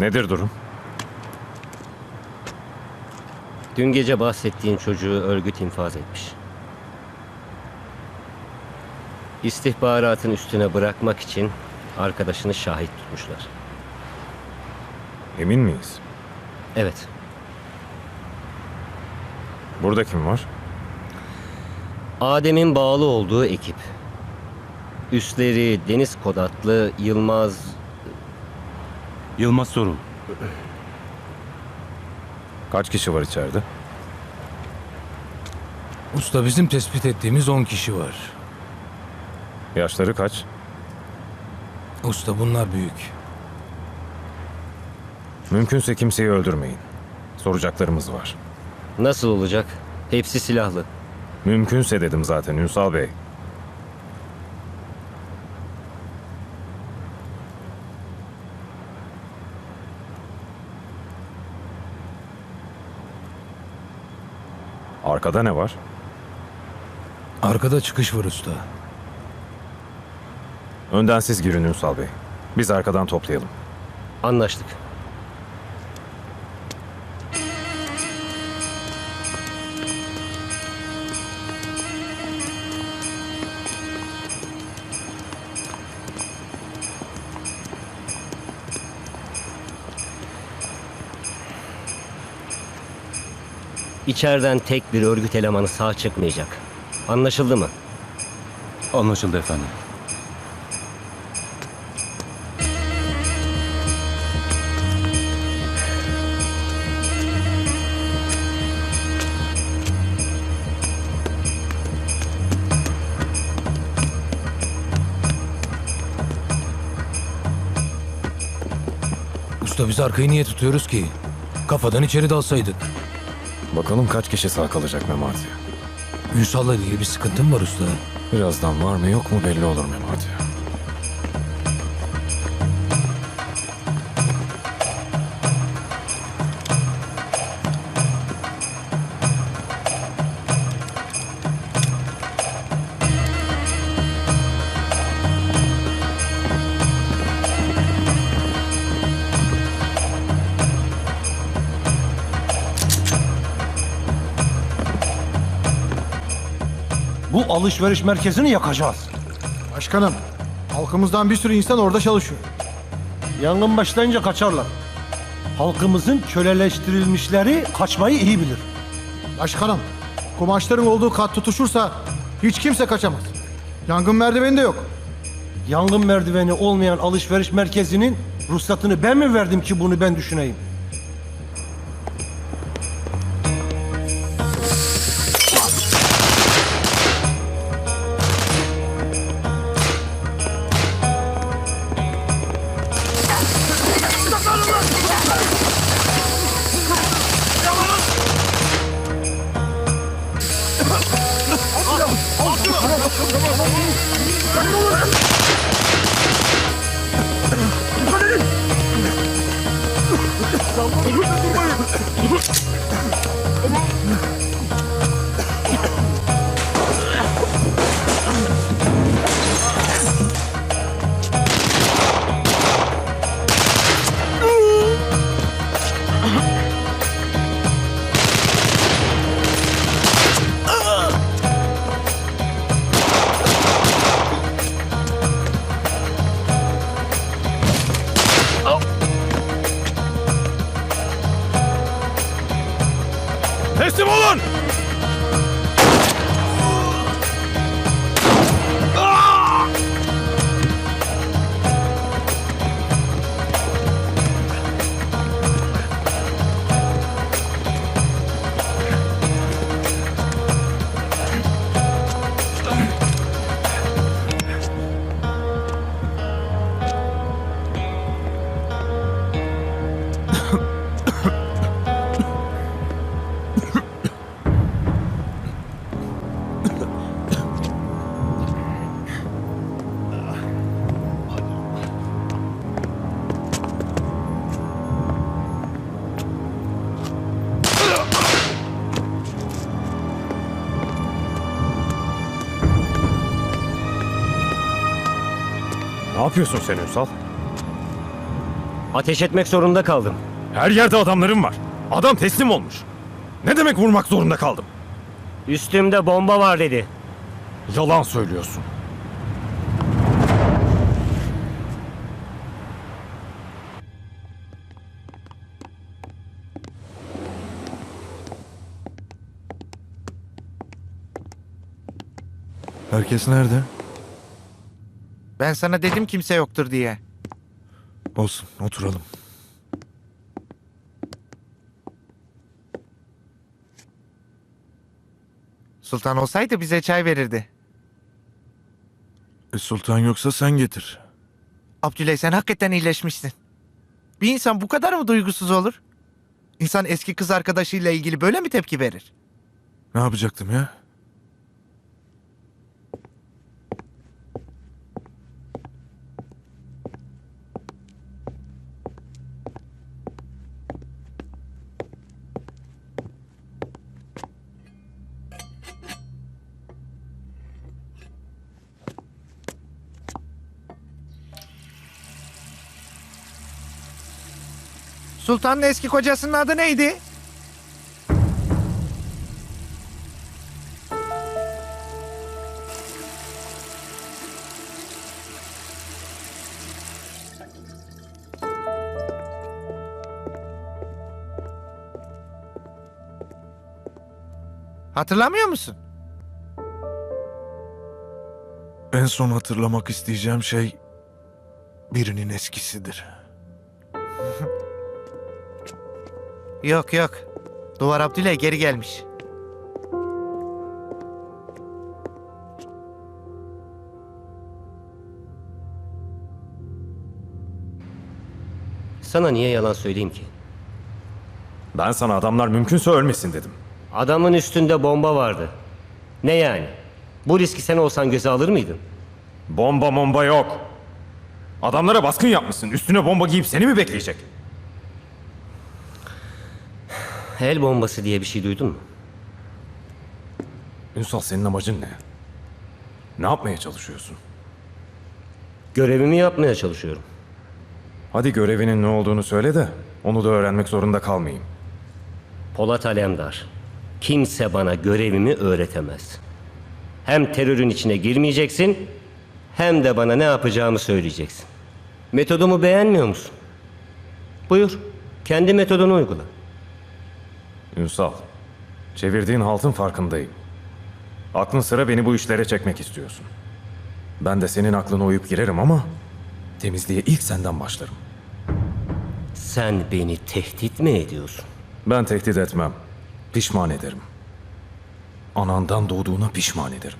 Nedir durum? Dün gece bahsettiğin çocuğu örgüt infaz etmiş. İstihbaratın üstüne bırakmak için arkadaşını şahit tutmuşlar. Emin miyiz? Evet, Burada kim var? Adem'in bağlı olduğu ekip. Üstleri Deniz Kodatlı, Yılmaz... Yılmaz Sorul. Kaç kişi var içeride? Usta bizim tespit ettiğimiz 10 kişi var. Yaşları kaç? Usta bunlar büyük. Mümkünse kimseyi öldürmeyin. Soracaklarımız var. Nasıl olacak? Hepsi silahlı. Mümkünse dedim zaten Ünsal Bey. Arkada ne var? Arkada çıkış var usta. Önden siz girin Ünsal Bey. Biz arkadan toplayalım. Anlaştık. İçeriden tek bir örgüt elemanı sağ çıkmayacak. Anlaşıldı mı? Anlaşıldı efendim. Usta biz arkayı niye tutuyoruz ki? Kafadan içeri dalsaydık. Bakalım kaç kişi sağ kalacak Memati. Ünsal'la ilgili bir sıkıntın var usta. Birazdan var mı yok mu belli olur Memati. Alışveriş merkezini yakacağız. Başkanım, halkımızdan bir sürü insan orada çalışıyor. Yangın başlayınca kaçarlar. Halkımızın köleleştirilmişleri kaçmayı iyi bilir. Başkanım, kumaşların olduğu kat tutuşursa hiç kimse kaçamaz. Yangın merdiveni de yok. Yangın merdiveni olmayan alışveriş merkezinin ruhsatını ben mi verdim ki bunu ben düşüneyim? Teslim Ne yapıyorsun sen Ünsal? Ateş etmek zorunda kaldım. Her yerde adamlarım var. Adam teslim olmuş. Ne demek vurmak zorunda kaldım? Üstümde bomba var dedi. Yalan söylüyorsun. Herkes nerede? Ben sana dedim kimse yoktur diye. Olsun oturalım. Sultan olsaydı bize çay verirdi. E, sultan yoksa sen getir. Abdüley sen hakikaten iyileşmişsin. Bir insan bu kadar mı duygusuz olur? İnsan eski kız arkadaşıyla ilgili böyle mi tepki verir? Ne yapacaktım ya? Sultanın eski kocasının adı neydi? Hatırlamıyor musun? En son hatırlamak isteyeceğim şey birinin eskisidir. Yok yok. Duvar Abdüley geri gelmiş. Sana niye yalan söyleyeyim ki? Ben sana adamlar mümkünse ölmesin dedim. Adamın üstünde bomba vardı. Ne yani? Bu riski sen olsan göze alır mıydın? Bomba bomba yok. Adamlara baskın yapmışsın. Üstüne bomba giyip seni mi bekleyecek? El bombası diye bir şey duydun mu? Ünsal senin amacın ne? Ne yapmaya çalışıyorsun? Görevimi yapmaya çalışıyorum. Hadi görevinin ne olduğunu söyle de onu da öğrenmek zorunda kalmayayım. Polat Alemdar. Kimse bana görevimi öğretemez. Hem terörün içine girmeyeceksin hem de bana ne yapacağımı söyleyeceksin. Metodumu beğenmiyor musun? Buyur. Kendi metodunu uygula. Ünsal, çevirdiğin haltın farkındayım. Aklın sıra beni bu işlere çekmek istiyorsun. Ben de senin aklına uyup girerim ama temizliğe ilk senden başlarım. Sen beni tehdit mi ediyorsun? Ben tehdit etmem. Pişman ederim. Anandan doğduğuna pişman ederim.